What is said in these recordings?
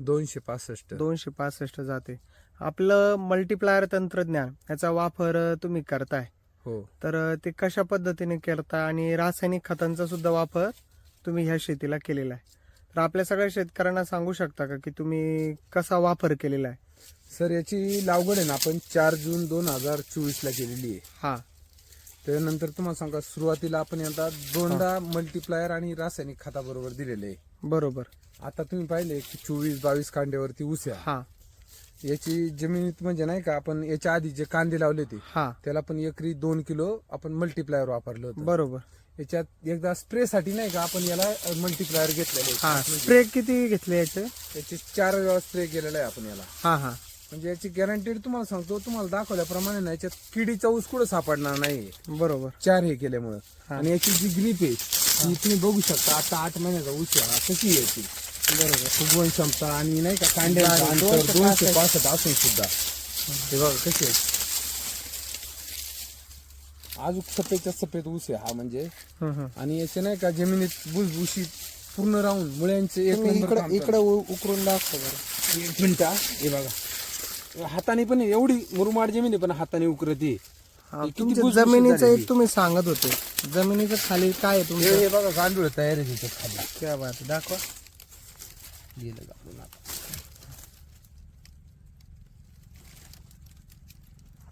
दोनशे पासष्ट. दोनशे पासष्ट जाते. आपलं मल्टीप्लायर तंत्रज्ञान याचा वापर तुम्ही करताय. हो. तर ते कशा पद्धतीने करता आणि रासायनिक खतांचा सुद्धा वापर तुम्ही ह्या शेतीला केलेला आहे. तर आपल्या सगळ्या शेतकऱ्यांना सांगू शकता का की तुम्ही कसा वापर केलेला आहे? सर याची लागवड आहे ना आपण चार जून दोन हजार चोवीस ला केलेली आहे. हा. त्यानंतर तुम्हाला सांगा सुरुवातीला आपण आता दोनदा मल्टीप्लायर आणि रासायनिक खताबरोबर दिलेले आहे. बरोबर. आता तुम्ही पाहिले की चोवीस बावीस कांड्यावरती ऊस आहे. हा. याची जमिनीत म्हणजे नाही का आपण याच्या आधी जे कांदे लावले ते हा. त्याला पण एकरी दोन किलो आपण मल्टीप्लायर वापरलं होतं. बरोबर. याच्यात एकदा स्प्रे साठी नाही का आपण याला मल्टीप्लायर घेतलेले हा. स्प्रे किती घेतले याचे? याचे चार वेळा स्प्रे केलेला आहे आपण याला. हा हा. म्हणजे याची गॅरंटीड तुम्हाला सांगतो तुम्हाला दाखवल्याप्रमाणे ना याच्यात किडीचा ऊस कुठं सापडणार नाही बरोबर. चार हे केल्यामुळं. आणि याची जी ग्रीप आहे तुम्ही बघू शकता आता आठ महिन्याचा हा. कशी आहे याची बरोबर फुगवण क्षमता आणि नाही का कांड्याचं अंतर दोनशे पासष्ट. असून सुद्धा हे बघा कशी आहे अजून सफेदच्या सफेद ऊस आहे हा म्हणजे. आणि याचे नाही का जमिनीत भुसभुशीत पूर्ण राहून मुळ्यांचे एक नंबर इकडे काम इकडे उकरून दाखवा बरं करतात. एक मिनिट हा. हे बघा हाताने पण एवढी मुरमाड जमीन आहे पण हाताने उकरते हा, किती तुमच्या जमिनीचं झालेली. एक तुम्ही सांगत होते जमिनीचं खाली काय आहे हे तुमचं? हे बघा गांडूळ तयार आहे त्याच्यात खाली. क्या बात आहे, दाखवा. गेलं घालून आता.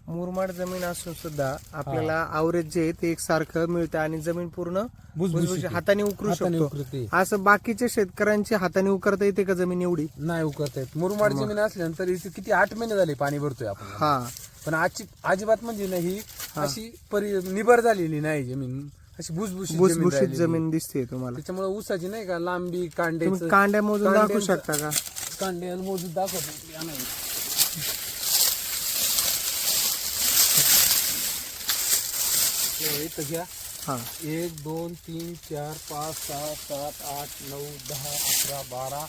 मुरमाड जमीन असून सुद्धा आपल्याला आवरेज जे आहे ते एकसारखं मिळतं आणि जमीन पूर्ण भुसभुशीत भुसभुशीत आहे. हाताने उकरू हाताने शकतो. उकरते. असं बाकीच्या शेतकऱ्यांची हाताने उकरता येते का जमीन एवढी? नाही उकरता येत. मुरमाड जमीन असल्यानंतर इथे किती आठ महिने झाले पाणी भरतोय आपण. हा. पण आजची अजिबात म्हणजे ना ही अशी परि निबर झालेली नाही जमीन. अशी भुसभुशीत जमीन भुसभुशीत. जमीन दिसते तुम्हाला. त्याच्यामुळे ऊसाची नाही का लांबी तुम्ही कांड्याचं कांड्या मोजून दाखवू कांड्यांचं- शकता का? कांडे मोजून दाखवतो या नाही. हे इथं घ्या. हा. एक दोन तीन चार पाच सहा सात आठ नऊ दहा अकरा बारा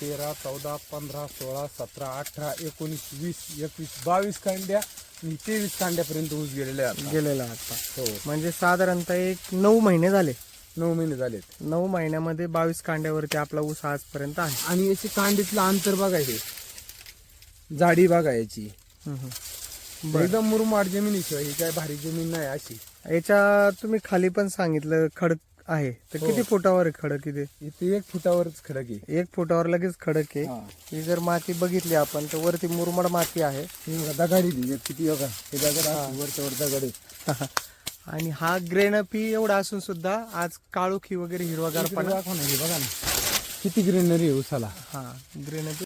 तेरा चौदा पंधरा सोळा सतरा अठरा एकोणीस वीस एकवीस बावीस कांड्या आणि तेवीस कांड्यापर्यंत ऊस गेलेले आहे आता. गेलेला आता हो. म्हणजे साधारणतः एक नऊ महिने झाले. नऊ महिने झालेत नऊ महिन्यामध्ये बावीस कांड्यावरती आपला ऊस आजपर्यंत आहे. आणि याची कांडीतलं अंतर बघा हे. जाडी बघा याची. हम्म, हम्म. बरं. एकदम मुरमाड जमिनीशिवाय ही काय भारी जमीन नाही अशी. याच्या तुम्ही खाली पण सांगितलं खडक आहे. तर हो. किती फुटावर आहे खडक इथे? इथे एक फुटावरच खडक आहे. एक फुटावर लगेच खडक आहे. हा. जर माती बघितली आपण तर वरती मुरमड माती आहे. दगाडी किती बघा हे दगड वरच्या वर दगड आहे. आणि हा ग्रेनपी एवढा असून सुद्धा आज काळोखी वगैरे हिरवागार पण बघा ना. किती ग्रीनरी आहे उसाला. हा ग्रेनपी